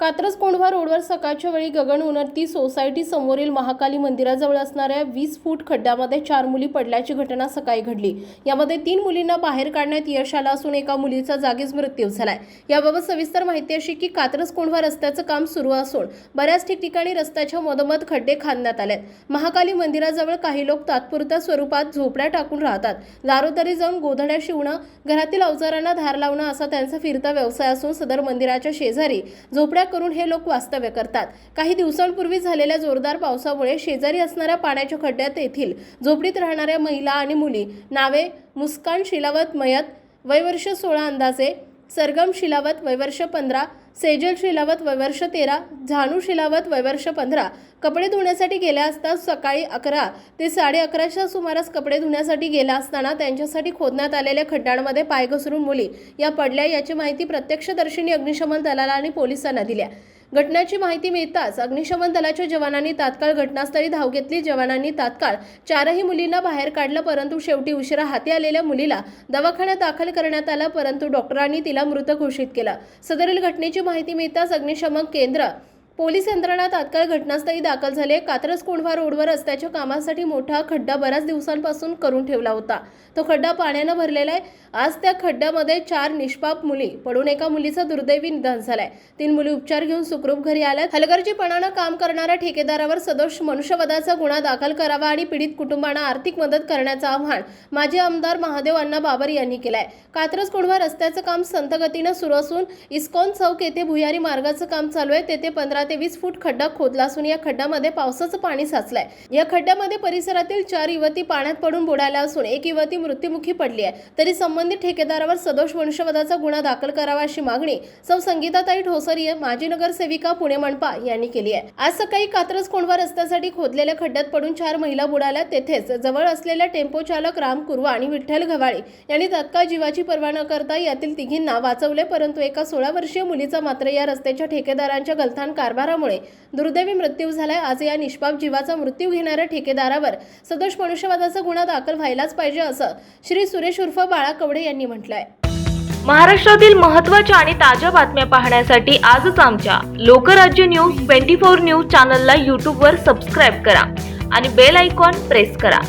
कात्रज कोंढवा रोडवर सकाळच्या वेळी गगन उन्नती सोसायटी समोरील महाकाली मंदिराजवळ असणाऱ्या वीस फूट खड्ड्यामध्ये चार मुली पडल्याची घटना सकाळी घडली. यामध्ये तीन मुलींना बाहेर काढण्यात यश आलं असून एका मुलीचा जागीच मृत्यू झालाय. याबाबत सविस्तर माहिती अशी की कात्रज कोंढवा रस्त्याचं काम सुरू असून बऱ्याच ठिकठिकाणी रस्त्याच्या मधोमध खड्डे खांदण्यात आलेत. महाकाली मंदिराजवळ काही लोक तात्पुरत्या स्वरूपात झोपड्या टाकून राहतात. दारोदारी जाऊन गोधड्या शिवणं घरातील अवजारांना धार लावणं असा त्यांचा फिरता व्यवसाय असून सदर मंदिराच्या शेजारी झोपड्या करून हे लोक वास्तव्य करतात. काही दिवसांपूर्वी झालेल्या जोरदार पावसामुळे शेजारी असणाऱ्या पाण्याच्या खड्ड्यात येथील झोपडीत राहणाऱ्या महिला आणि मुली नावे मुस्कान शिलावत मयत वयवर्ष सोळा अंदाजे सरगम शिलावत वयवर्ष पंधरा सेजल शिलावत वयवर्ष तेरा झानू शिलावत वयवर्ष पंधरा. कपडे धुण्यासाठी गेल्या असता सकाळी अकरा ते साडे अकराच्या सुमारास कपडे धुण्यासाठी गेला असताना त्यांच्यासाठी खोदण्यात आलेल्या खड्ड्यांमध्ये पाय घसरून मुली. या पडल्या याची माहिती प्रत्यक्षदर्शींनी अग्निशमन दलाला आणि पोलिसांना दिल्या. घटनेची माहिती मिळताच अग्निशमन दलाच्या जवानांनी तात्काळ घटनास्थळी धाव घेतली. जवानांनी तात्काळ चारही मुलींना बाहेर काढलं परंतु शेवटी उशिरा हाती आलेल्या मुलीला दवाखान्यात दाखल करण्यात आलं परंतु डॉक्टरांनी तिला मृत घोषित केलं. सदरील घटनेची माहिती मिळताच अग्निशमन केंद्र पोलीस यंत्रणा तात्काळ घटनास्थळी दाखल झाले कात्रज कोंढवा रोडवर रस्त्याच्या कामासाठी मोठा खड्डा बऱ्याच दिवसांपासून करून ठेवला होता. तो खड्डा पाण्यानं भरलेला आहे. आज त्या खड्ड्यामध्ये चार निष्पाप मुली पडून एका मुलीचं दुर्दैवी निधन झालंय. तीन मुली उपचार घेऊन सुखरूप घरी आल्यात. हलगर्जीपणानं काम करणाऱ्या ठेकेदारावर सदोष मनुष्यवधाचा गुन्हा दाखल करावा आणि पीडित कुटुंबांना आर्थिक मदत करण्याचं आव्हान माजी आमदार महादेव अण्णा बाबर यांनी केलंय. कात्रज कोंढवा रस्त्याचं काम संतगतीनं सुरू असून इस्कॉन चौक येथे भुयारी मार्गाचं काम चालू आहे. तेथे पंधरा ते वीस फूट खड्डा खोदला असून या खड्ड्यामध्ये पावसाचं पाणी साचलंय. या खड्ड्यामध्ये परिसरातील चार युवती पाण्यात पडून बुडाल्या असून एक युवती मृत्युमुखी पडली आहे. तरी संबंधित ठेकेदारावर सदोष मनुष्यवधाचा गुन्हा दाखल करावा अशी मागणी सौ संगीताताई ठोसरिये माजी नगरसेविका पुणे मनपा यांनी केली आहे. आज सकाळी कात्रज कोंढवा रस्त्यासाठी खोदलेल्या खड्ड्यात पडून चार महिला बुडाल्या. तेथेच जवळ असलेल्या टेम्पो चालक राम कुरवा आणि विठ्ठल घवाळे यांनी तत्काळ जीवाची पर्वा न करता यातील तिघींना वाचवले परंतु एका सोळा वर्षीय मुलीचा मात्र या रस्त्याच्या ठेकेदारांच्या गलथान कारभारामुळे दुर्दैवी मृत्यू झालाय. आज या निष्पाप जीवाचा मृत्यू घेणाऱ्या ठेकेदारावर सदोष मनुष्यवादाचा गुन्हा दाखल व्हायलाच पाहिजे असं श्री सुरेश उर्फ बाळा कवडे यांनी म्हटलंय. महाराष्ट्रातील महत्त्वाच्या आणि ताज्या बातम्या पाहण्यासाठी आजच आमच्या Lokrajya news twenty four news चॅनलला यूट्यूबवर सबस्क्राईब करा आणि बेल आयकॉन प्रेस करा.